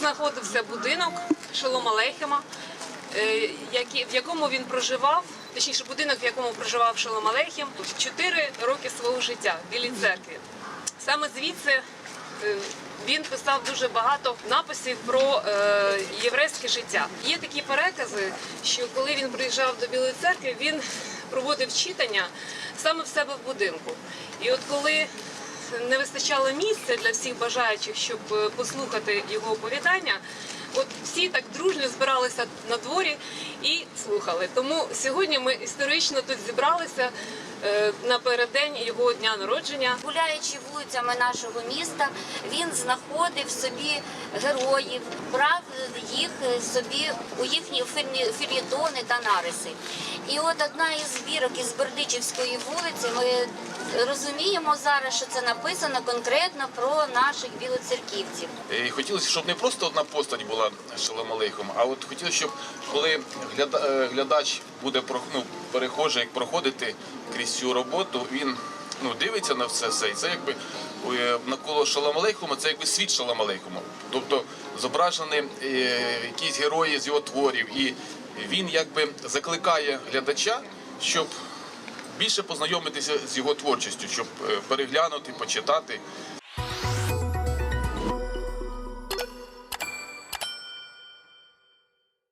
знаходився будинок Шолом Алейхема, е, в якому він проживав, точніше, будинок, в якому проживав Шолом Алейхем, 4 роки свого життя в Білій церкві. Саме звідси е, він писав дуже багато написів про е, єврейське життя. Є такі перекази, що коли він приїжджав до Білої церкви, він проводив читання саме в себе в будинку. І от коли не вистачало місця для всіх бажаючих, щоб е, послухати його оповідання. От всі так дружньо збиралися на дворі і слухали. Тому сьогодні ми історично тут зібралися е, напереддень його дня народження. Гуляючи вулицями нашого міста, він знаходив собі героїв, брав їх собі у їхні фільєтони та нариси. І от одна із збірок із Бердичівської вулиці, ми розуміємо зараз, що це написано конкретно про наших білоцерківців. І хотілося, щоб не просто одна постать була Шаламалейхом, а от хотілося, щоб коли е, глядач буде ну, перехожий, як проходити крізь цю роботу, він ну, дивиться на все це. І це якби е, навколо Шаламалейхума, це якби світ Шаламалейхума. Тобто зображені е, якісь герої з його творів. І він якби закликає глядача, щоб більше познайомитися з його творчістю, щоб е, переглянути, почитати.